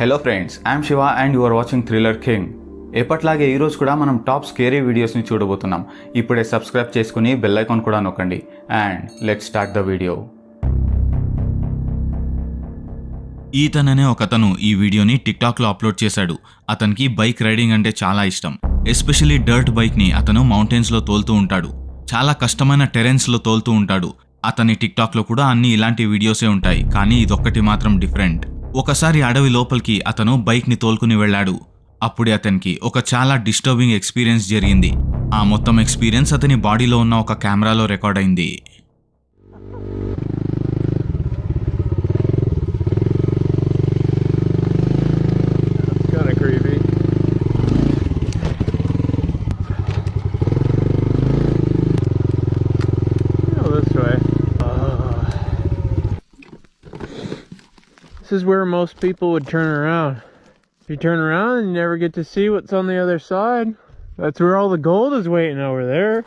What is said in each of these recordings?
Hello friends I'm Shiva and you are watching thriller king ఎప్పట్లాగే ఈరోజు కూడా మనం టాప్ స్కేరీ వీడియోస్ని చూడబోతున్నాం. ఇప్పుడే సబ్స్క్రైబ్ చేసుకుని బెల్ ఐకాన్ కూడా నొక్కండి. And let start the video Ethan అనే ఒకతను ఈ వీడియోని టిక్టాక్లో అప్లోడ్ చేశాడు. అతనికి బైక్ రైడింగ్ అంటే చాలా ఇష్టం. ఎస్పెషలీ డర్ట్ బైక్ని అతను మౌంటైన్స్లో తోలుతూ ఉంటాడు. చాలా కష్టమైన టెరెన్స్లో తోలుతూ ఉంటాడు. అతని టిక్టాక్లో కూడా అన్ని ఇలాంటి వీడియోసే ఉంటాయి. కానీ ఇదొక్కటి మాత్రం డిఫరెంట్ ఒకసారి అడవి లోపలికి అతను బైక్ని తోలుకుని వెళ్ళాడు. అప్పుడే అతనికి ఒక చాలా డిస్టర్బింగ్ ఎక్స్పీరియన్స్ జరిగింది. ఆ మొత్తం ఎక్స్పీరియన్స్ అతని బాడీలో ఉన్న ఒక కెమెరాలో రికార్డ్ అయింది. This is where most people would turn around. If you turn around, you never get to see what's on the other side. That's where all the gold is waiting over there.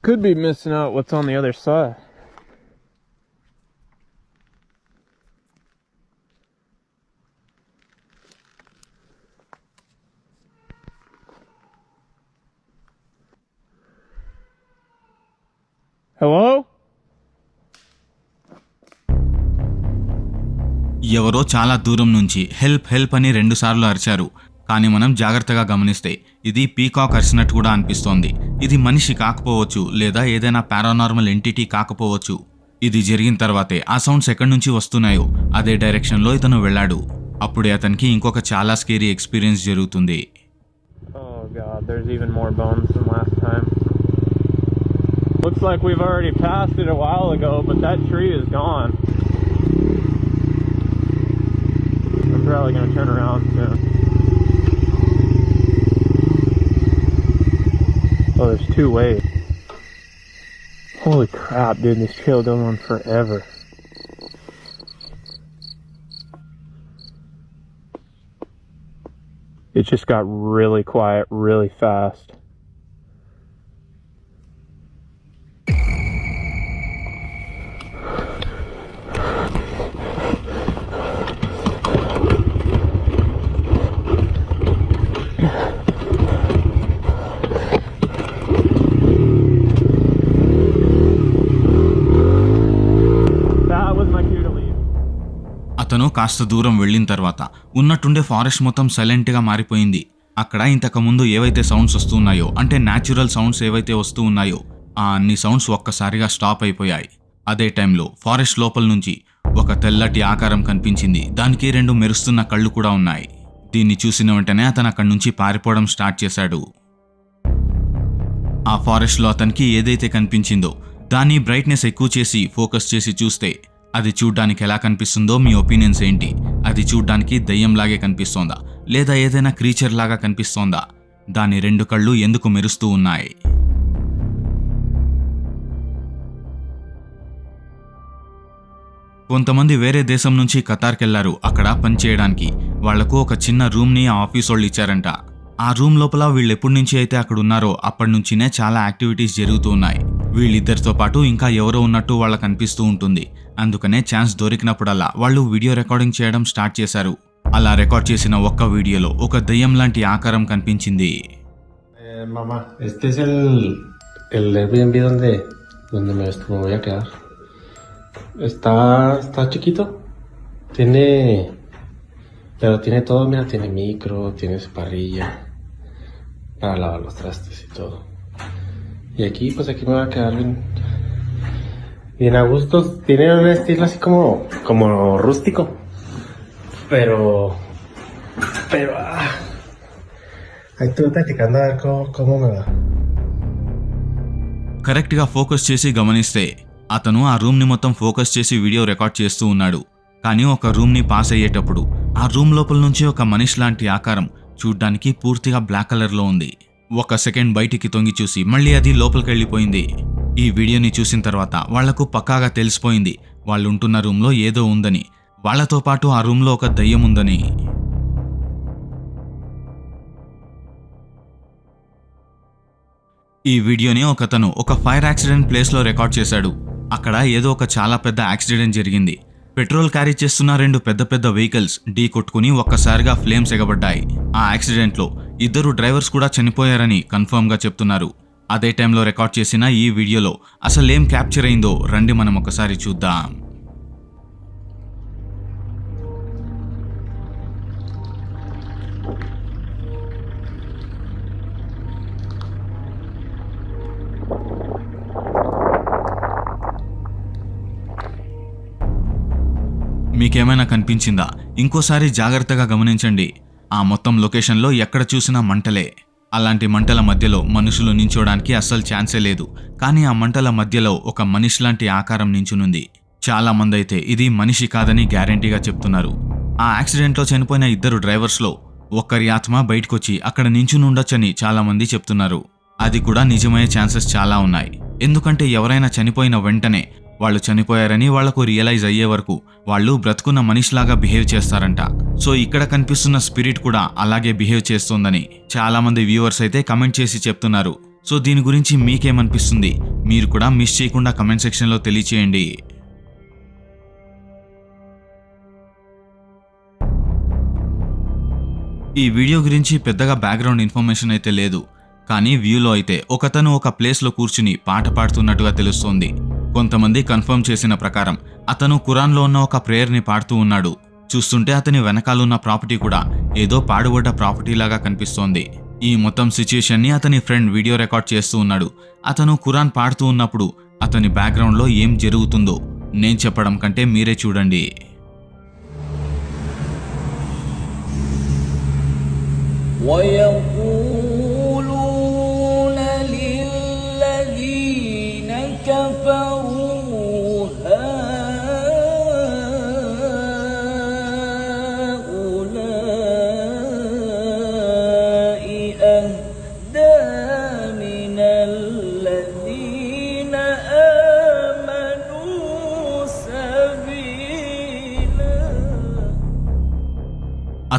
Could be missing out what's on the other side. ఎవరో చాలా దూరం నుంచి help help అని రెండుసార్లు అరిచారు. కానీ మనం జాగ్రత్తగా గమనిస్తే ఇది పీకాక్ అరిచినట్టు కూడా అనిపిస్తోంది. ఇది మనిషి కాకపోవచ్చు లేదా ఏదైనా పారానార్మల్ ఎంటిటీ కాకపోవచ్చు. ఇది జరిగిన తర్వాతే ఆ సౌండ్స్ ఎక్కడి నుంచి వస్తున్నాయో అదే డైరెక్షన్లో ఇతను వెళ్ళాడు. అప్పుడే అతనికి ఇంకొక చాలా స్కేరీ ఎక్స్పీరియన్స్ జరుగుతుంది. Oh Looks like we've already passed it a while ago, but that tree is gone. Probably gonna turn around soon. Oh, there's two ways. Holy crap, dude, this trail going on forever. It just got really quiet really fast. కాస్త దూరం వెళ్ళిన తర్వాత ఉన్నట్టుండే forest మొత్తం సైలెంట్గా మారిపోయింది. అక్కడ ఇంతకుముందు ఏవైతే సౌండ్స్ వస్తున్నాయో అంటే న్యాచురల్ సౌండ్స్ ఏవైతే వస్తూ ఉన్నాయో ఆ అన్ని సౌండ్స్ ఒక్కసారిగా స్టాప్ అయిపోయాయి. అదే టైంలో ఫారెస్ట్ లోపల నుంచి ఒక తెల్లటి ఆకారం కనిపించింది. దానికి రెండు మెరుస్తున్న కళ్ళు కూడా ఉన్నాయి. దీన్ని చూసిన వెంటనే అతను అక్కడి నుంచి పారిపోవడం స్టార్ట్ చేశాడు. ఆ ఫారెస్ట్లో అతనికి ఏదైతే కనిపించిందో దాన్ని బ్రైట్నెస్ ఎక్కువ చేసి ఫోకస్ చేసి చూస్తే అది చూడ్డానికి ఎలా కనిపిస్తుందో మీ ఒపీనియన్స్ ఏంటి? అది చూడ్డానికి దయ్యంలాగే కనిపిస్తోందా? లేదా ఏదైనా క్రీచర్ లాగా కనిపిస్తోందా? దాని రెండు కళ్ళు ఎందుకు మెరుస్తూ ఉన్నాయి? కొంతమంది వేరే దేశం నుంచి కతార్కెళ్ళారు అక్కడ పని చేయడానికి. వాళ్ళకు ఒక చిన్న రూమ్ని ఆ ఆఫీస్ వాళ్ళు ఇచ్చారంట. ఆ రూమ్ లోపల వీళ్ళు ఎప్పటి నుంచి అయితే అక్కడ ఉన్నారో అప్పటి నుంచినే చాలా యాక్టివిటీస్ జరుగుతూ ఉన్నాయి. వీళ్ళిద్దరితో పాటు ఇంకా ఎవరో ఉన్నట్టు వాళ్ళకి అనిపిస్తూ ఉంటుంది. అందుకనే ఛాన్స్ దొరికినప్పుడల్లా వాళ్ళు వీడియో రికార్డింగ్ చేయడం స్టార్ట్ చేశారు. అలా రికార్డ్ చేసిన ఒక్క వీడియోలో ఒక దయ్యం లాంటి ఆకారం కనిపించింది. Y aquí, pues aquí me va a quedar bien a gusto. Tiene un estilo así como, como rústico. Pero, pero, ah, ahí estuve practicando a ver cómo, cómo me va. కరెక్ట్గా focus చేసి గమనిస్తే అతను ఆ రూమ్ని మొత్తం focus చేసి video record చేస్తూ ఉన్నాడు కానీ ఒక రూమ్ని పాస్ అయ్యేటప్పుడు ఆ రూమ్ లోపల నుంచి ఒక మనిషి లాంటి ఆకారం చూడ్డానికి పూర్తిగా బ్లాక్ కలర్లో ఉంది ఒక సెకండ్ బయటికి తొంగి చూసి మళ్ళీ అది లోపలికి వెళ్ళిపోయింది ఈ వీడియోని చూసిన తర్వాత వాళ్ళకు పక్కాగా తెలిసిపోయింది. వాళ్ళు ఉంటున్న రూమ్లో ఏదో ఉందని. వాళ్ళతో పాటు ఆ రూమ్లో ఒక దయ్యం ఉందని. ఈ వీడియోని ఒకతను ఒక ఫైర్ యాక్సిడెంట్ ప్లేస్లో రికార్డ్ చేశాడు. అక్కడ ఏదో ఒక చాలా పెద్ద యాక్సిడెంట్ జరిగింది. పెట్రోల్ క్యారీ చేస్తున్న రెండు పెద్ద పెద్ద వెహికల్స్ ఢీ కొట్టుకుని ఒక్కసారిగా ఫ్లేమ్స్ ఎగబడ్డాయి. ఆ యాక్సిడెంట్లో ఇద్దరు డ్రైవర్స్ కూడా చనిపోయారని కన్ఫర్మ్గా చెప్తున్నారు. అదే టైంలో రికార్డ్ చేసిన ఈ వీడియోలో అసలేం క్యాప్చర్ అయిందో రండి మనం ఒకసారి చూద్దాం. మీకేమైనా కనిపించిందా? ఇంకోసారి జాగ్రత్తగా గమనించండి. ఆ మొత్తం లొకేషన్లో ఎక్కడ చూసినా మంటలే. అలాంటి మంటల మధ్యలో మనుషులు నించోడానికి అస్సలు ఛాన్సే లేదు. కానీ ఆ మంటల మధ్యలో ఒక మనిషి లాంటి ఆకారం నించునుంది. చాలా మంది అయితే ఇది మనిషి కాదని గ్యారంటీగా చెప్తున్నారు. ఆ యాక్సిడెంట్లో చనిపోయిన ఇద్దరు డ్రైవర్స్లో ఒక్కరి ఆత్మ బయటకొచ్చి అక్కడ నించుని ఉండొచ్చని చెప్తున్నారు. అది కూడా నిజమయ్యే ఛాన్సెస్ చాలా ఉన్నాయి. ఎందుకంటే ఎవరైనా చనిపోయిన వెంటనే వాళ్ళు చనిపోయారని వాళ్ళకు రియలైజ్ అయ్యే వరకు వాళ్ళు బ్రతుకున్న మనిషిలాగా బిహేవ్ చేస్తారంట. సో ఇక్కడ కనిపిస్తున్న స్పిరిట్ కూడా అలాగే బిహేవ్ చేస్తోందని చాలా మంది వ్యూవర్స్ అయితే కమెంట్ చేసి చెప్తున్నారు. సో దీని గురించి మీకేమనిపిస్తుంది? మీరు కూడా మిస్ చేయకుండా కమెంట్ సెక్షన్లో తెలియచేయండి. ఈ వీడియో గురించి పెద్దగా బ్యాక్గ్రౌండ్ ఇన్ఫర్మేషన్ అయితే లేదు. కానీ వ్యూలో అయితే ఒకతను ఒక ప్లేస్లో కూర్చుని పాట పాడుతున్నట్టుగా తెలుస్తోంది. కొంతమంది కన్ఫర్మ్ చేసిన ప్రకారం అతను ఖురాన్లో ఉన్న ఒక ప్రేయర్ని పాడుతూ ఉన్నాడు చూస్తుంటే అతని వెనకాలన్న ప్రాపర్టీ కూడా ఏదో పాడుబడ్డ ప్రాపర్టీ లాగా కనిపిస్తోంది ఈ మొత్తం సిచ్యుయేషన్ని అతని ఫ్రెండ్ వీడియో రికార్డ్ చేస్తూ ఉన్నాడు అతను ఖురాన్ పాడుతూ ఉన్నప్పుడు అతని బ్యాక్గ్రౌండ్లో ఏం జరుగుతుందో నేను చెప్పడం కంటే మీరే చూడండి ويقولون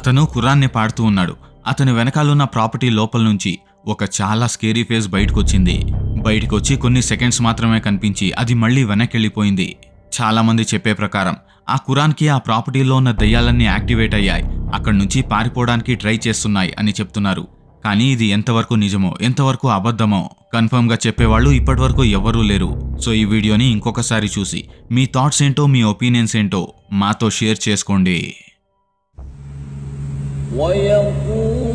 అతను ఖురాన్ని పాడుతూ ఉన్నాడు. అతని వెనకాలన్న ప్రాపర్టీ లోపల నుంచి ఒక చాలా స్కేరీ ఫేస్ బయటకొచ్చింది. బయటకొచ్చి కొన్ని సెకండ్స్ మాత్రమే కనిపించి అది మళ్ళీ వెనక్కెళ్ళిపోయింది. చాలామంది చెప్పే ప్రకారం ఆ ఖురాన్కి ఆ ప్రాపర్టీలో ఉన్న దయ్యాలన్నీ యాక్టివేట్ అయ్యాయి. అక్కడి నుంచి పారిపోవడానికి ట్రై చేస్తున్నాయి అని చెప్తున్నారు. కానీ ఇది ఎంతవరకు నిజమో ఎంతవరకు అబద్ధమో కన్ఫర్మ్గా చెప్పేవాళ్ళు ఇప్పటివరకు ఎవరూ లేరు. సో ఈ వీడియోని ఇంకొకసారి చూసి మీ థాట్స్ ఏంటో మీ ఒపీనియన్స్ ఏంటో మాతో షేర్ చేసుకోండి. ويقولون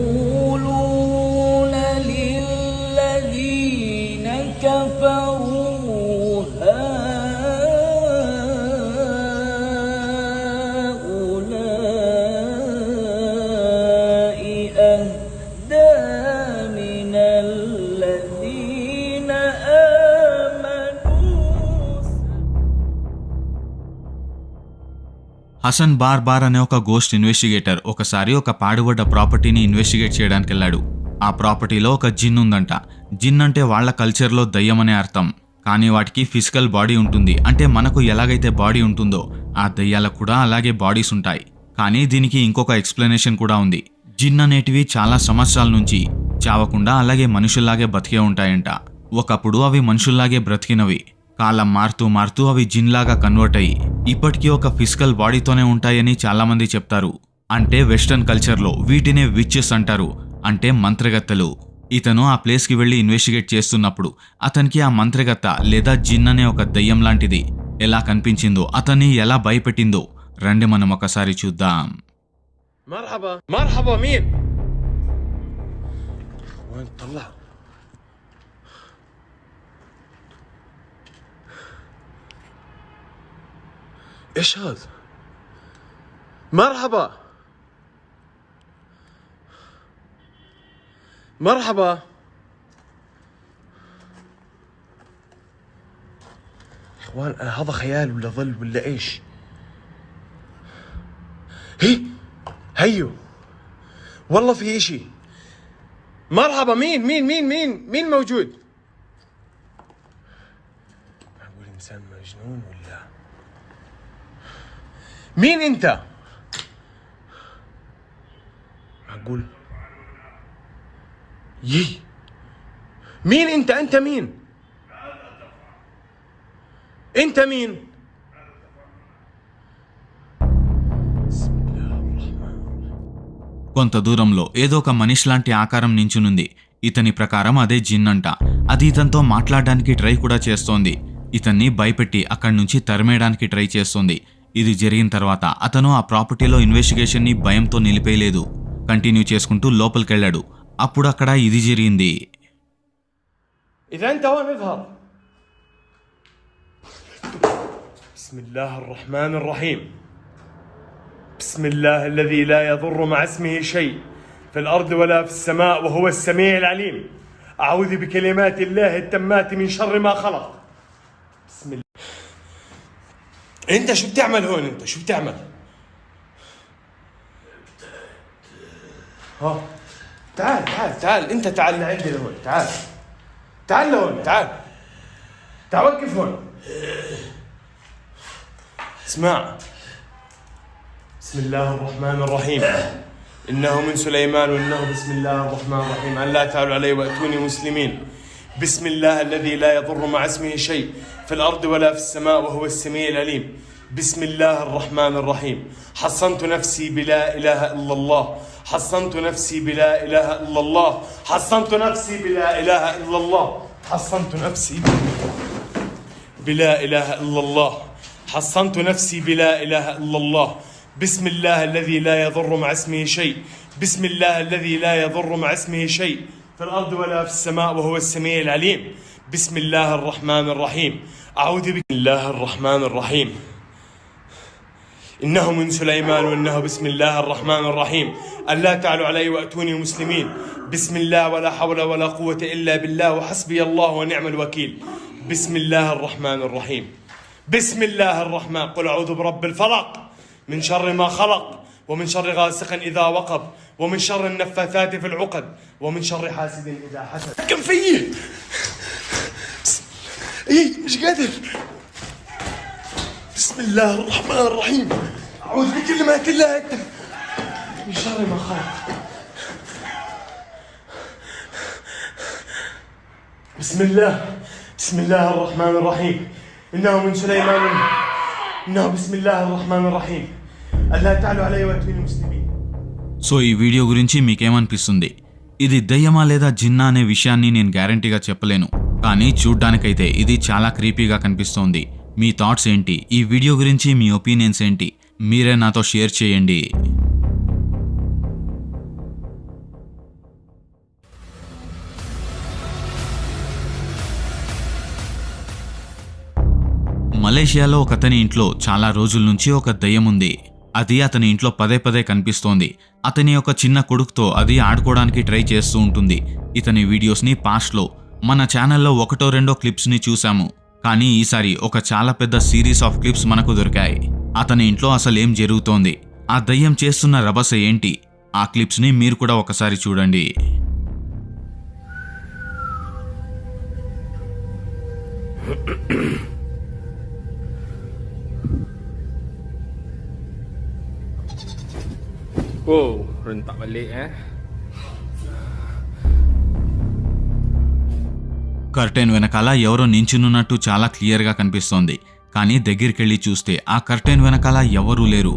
హసన్ బార్ బార్ అనే ఒక గోస్ట్ ఇన్వెస్టిగేటర్ ఒకసారి ఒక పాడుబడ్డ ప్రాపర్టీని ఇన్వెస్టిగేట్ చేయడానికి వెళ్ళాడు ఆ ప్రాపర్టీలో ఒక జిన్ ఉందంట. జిన్ అంటే వాళ్ళ కల్చర్లో దయ్యం అనే అర్థం. కానీ వాటికి ఫిజికల్ బాడీ ఉంటుంది. అంటే మనకు ఎలాగైతే బాడీ ఉంటుందో ఆ దయ్యాలకు కూడా అలాగే బాడీస్ ఉంటాయి. కానీ దీనికి ఇంకొక ఎక్స్ప్లెనేషన్ కూడా ఉంది. జిన్ అనేటివి చాలా సంవత్సరాల నుంచి చావకుండా అలాగే మనుషుల్లాగే బతికే ఉంటాయంట. ఒకప్పుడు అవి మనుషుల్లాగే బ్రతికినవి. కాలం మారుతూ మారుతూ అవి జిన్లాగా కన్వర్ట్ అయ్యి ఇప్పటికీ ఒక ఫిజికల్ బాడీతోనే ఉంటాయని చాలామంది చెప్తారు అంటే వెస్టర్న్ కల్చర్లో వీటినే విచెస్ అంటారు అంటే మంత్రగత్తెలు ఇతను ఆ ప్లేస్కి వెళ్ళి ఇన్వెస్టిగేట్ చేస్తున్నప్పుడు అతనికి ఆ మంత్రగత్త లేదా జిన్ అనే ఒక దయ్యం లాంటిది ఎలా కనిపించిందో అతన్ని ఎలా భయపెట్టిందో రండి మనం ఒకసారి చూద్దాం مرحبا مرحبا مين؟ وين طلع؟ إيش هذا؟ مرحبا. مرحبا. إخوان هذا خيال ولا ظل ولا إيش؟ هي هيو. والله في اشي مرحبا. مين مين مين مين مين موجود؟ معقول إنسان مجنون ولا؟ Mininta. معقول يي مين انت انت مين انت مين కొంత దూరంలో ఏదో ఒక మనిషి లాంటి ఆకారం నించునుంది. ఇతని ప్రకారం అదే జిన్ అంట. అది ఇతనితో మాట్లాడడానికి ట్రై కూడా చేస్తోంది. ఇతన్ని భయపెట్టి అక్కడి నుంచి తరిమేయడానికి ట్రై చేస్తోంది. ఇది జరిగిన తర్వాత అతను ఆ ప్రాపర్టీలో ఇన్వెస్టిగేషన్ని భయంతో నిలిపేయలేదు కంటిన్యూ చేసుకుంటూ లోపలికెళ్ళాడు అప్పుడు అక్కడ ఇది జరిగింది إذا أنت وين اظهر بسم الله الرحمن الرحيم بسم الله الذي لا يضر مع اسمه شيء في الأرض ولا في السماء وهو السميع العليم أعوذ بكلمات الله التامات من شر ما خلق بسم الله أنت شو بتعمل هون أنت؟ شو بتعمل؟ ها تعال تعال تعال أنت تعال لعندي لهون تعال. تعال لهون تعال. تعال وقف هون. اسمع. بسم الله الرحمن الرحيم. إنه من سليمان وإنه بسم الله الرحمن الرحيم. أن لا علي وأتوني مسلمين. بسم الله الذي لا يضر مع اسمه شيء. في الأرض ولا في السماء وهو السميع العليم. بسم الله الرحمن الرحيم. حصنت نفسي بلا إله إلا الله. حصنت نفسي بلا إله إلا الله. حصنت نفسي بلا إله إلا الله. حصنت نفسي بلا إله إلا الله. حصنت نفسي بلا إله إلا الله. بسم الله الذي لا يضر مع اسمه شيء. بسم الله الذي لا يضر مع اسمه شيء. في الأرض ولا في السماء وهو السميع العليم. بسم الله الرحمن الرحيم أعوذ بك الله الرحمن الرحيم إنه من سليمان وإنه بسم الله الرحمن الرحيم ألا تعلوا علي وأتوني مسلمين بسم الله ولا حول ولا قوة إلا بالله وحسبي الله ونعم الوكيل بسم الله الرحمن الرحيم بسم الله الرحمن قل أعوذ برب الفلق من شر ما خلق ومن شر غاسق إذا وقب ومن شر النفاثات في العقد ومن شر حاسد إذا حسد كم فيه اي مش قادر بسم الله الرحمن الرحيم أعوذ بكلمات الله التامة من شر ما خلق بسم الله بسم الله الرحمن الرحيم إنه من سليمان إنه بسم الله الرحمن الرحيم ألا تعلوا علي وأتوني مسلمين సో ఈ వీడియో గురించి మీకేమనిపిస్తుంది ఇది దయ్యమా లేదా జిన్నా అనే విషయాన్ని నేను గ్యారంటీగా చెప్పలేను కానీ చూడ్డానికైతే ఇది చాలా క్రీపీగా కనిపిస్తోంది. మీ థాట్స్ ఏంటి? ఈ వీడియో గురించి మీ ఒపీనియన్స్ ఏంటి? మీరే నాతో షేర్ చేయండి. మలేషియాలో ఒక అతని ఇంట్లో చాలా రోజుల నుంచి ఒక దయ్యం ఉంది. అది అతని ఇంట్లో పదే పదే కనిపిస్తోంది. అతని యొక్క చిన్న కొడుకుతో అది ఆడుకోవడానికి ట్రై చేస్తూ ఉంటుంది. ఇతని వీడియోస్ని పాస్ట్లో మన ఛానల్లో ఒకటో రెండో క్లిప్స్ని చూసాము కానీ ఈసారి ఒక చాలా పెద్ద సిరీస్ ఆఫ్ క్లిప్స్ మనకు దొరికాయి. అతని ఇంట్లో అసలేం జరుగుతోంది? ఆ దయ్యం చేస్తున్న రభస ఏంటి? ఆ క్లిప్స్ని మీరు కూడా ఒకసారి చూడండి. Oh, rentak balik eh. Curtain వెనకాల ఎవరో నించునున్నట్టు చాలా క్లియర్గా కనిపిస్తోంది. కానీ దగ్గరికెళ్ళి చూస్తే ఆ కర్టెన్ వెనకాల ఎవరూ లేరు.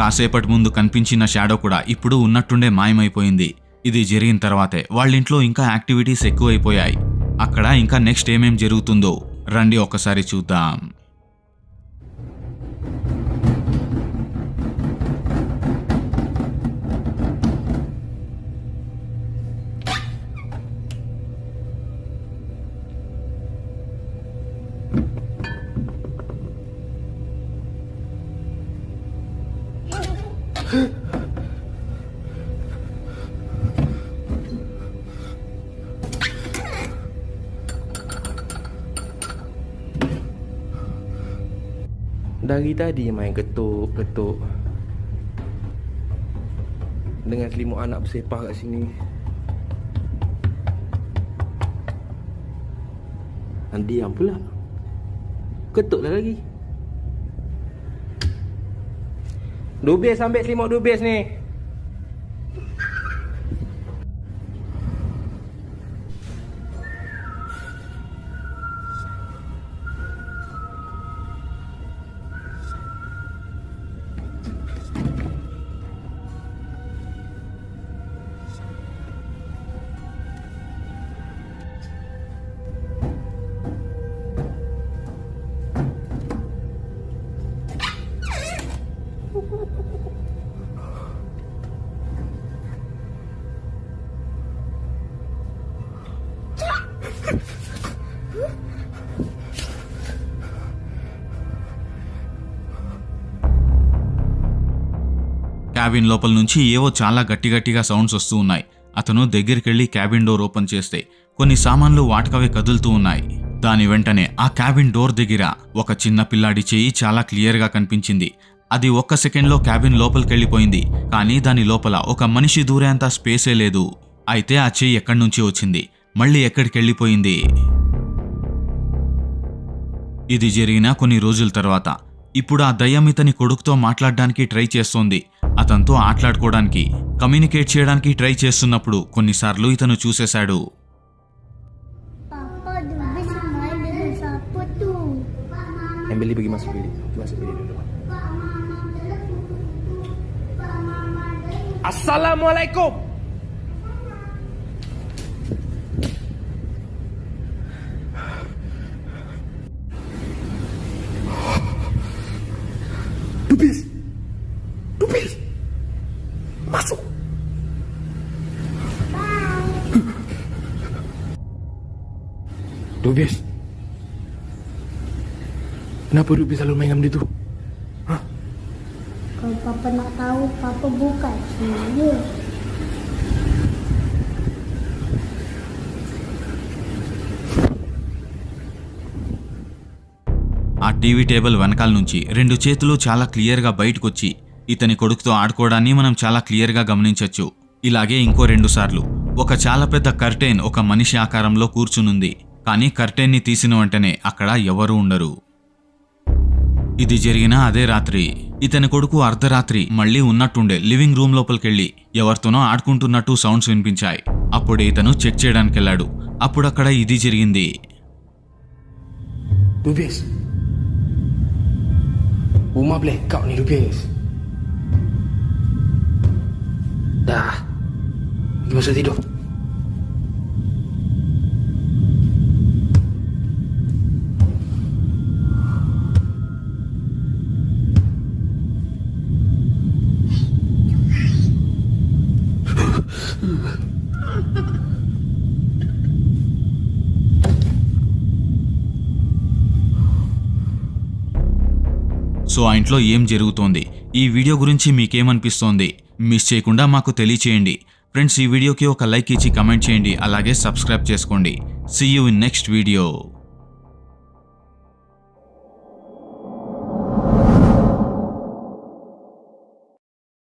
కాసేపటి ముందు కనిపించిన షాడో కూడా ఇప్పుడు ఉన్నట్టుండే మాయమైపోయింది. ఇది జరిగిన తర్వాతే వాళ్ళింట్లో ఇంకా యాక్టివిటీస్ ఎక్కువైపోయాయి. అక్కడ ఇంకా నెక్స్ట్ ఏమేం జరుగుతుందో రండి ఒకసారి చూద్దాం. Dari tadi main getuk-getuk. Dengan selimut anak bersepah kat sini. Dan diam pula. Ketuklah lagi. Dubis ambil selimut dubis ni. Cabin లోపల నుంచి ఏవో చాలా గట్టి గట్టిగా సౌండ్స్ వస్తూ ఉన్నాయి. అతను దగ్గరికెళ్ళి క్యాబిన్ డోర్ ఓపెన్ చేస్తే కొన్ని సామాన్లు వాటికవే కదులుతూ ఉన్నాయి. దాని వెంటనే ఆ క్యాబిన్ డోర్ దగ్గర ఒక చిన్న పిల్లాడి చెయ్యి చాలా క్లియర్గా కనిపించింది. అది ఒక్క సెకండ్లో క్యాబిన్ లోపలికెళ్ళిపోయింది. కానీ దాని లోపల ఒక మనిషి దూరేంత స్పేసే లేదు. అయితే ఆ చెయ్యి ఎక్కడి నుంచి వచ్చింది? మళ్ళీ ఎక్కడికి వెళ్ళిపోయింది ఇది జరిగిన కొన్ని రోజుల తర్వాత. ఇప్పుడు ఆ దయ్యం ఇతని కొడుకుతో మాట్లాడడానికి ట్రై చేస్తోంది. అతనితో ఆట్లాడుకోవడానికి కమ్యూనికేట్ చేయడానికి ట్రై చేస్తున్నప్పుడు కొన్నిసార్లు ఇతను చూసేశాడు. అస్సలం Dubis. Kenapa Dubis selalu main dengan benda tu? Kalau Papa nak tahu, Papa buka sini. ఆ టీవీ టేబుల్ వెనకాల నుంచి రెండు చేతులు చాలా క్లియర్గా బయటకొచ్చి ఇతని కొడుకుతో ఆడుకోవడాన్ని మనం చాలా క్లియర్గా గమనించొచ్చు ఇలాగే ఇంకో రెండు సార్లు ఒక చాలా పెద్ద కర్టెన్ ఒక మనిషి ఆకారంలో కూర్చునుంది కానీ కర్టెన్ని తీసిన వెంటనే అక్కడ ఎవరూ ఉండరు. ఇది జరిగిన అదే రాత్రి. ఇతని కొడుకు అర్ధరాత్రి మళ్ళీ ఉన్నట్టుండే లివింగ్ రూమ్ లోపలికెళ్ళి ఎవరితోనో ఆడుకుంటున్నట్టు సౌండ్స్ వినిపించాయి. అప్పుడే ఇతను చెక్ చేయడానికి వెళ్ళాడు అప్పుడు అక్కడ ఇది జరిగింది Dah. Pergi masuk tidur. So ఆ ఇంట్లో ఏం జరుగుతోంది? ఈ వీడియో గురించి మీకేమనిపిస్తోంది? మిస్ చేయకుండా మాకు తెలియచేయండి. ఫ్రెండ్స్ ఈ వీడియోకి ఒక లైక్ ఇచ్చి కమెంట్ చేయండి. అలాగే సబ్స్క్రైబ్ చేసుకోండి. See you in next video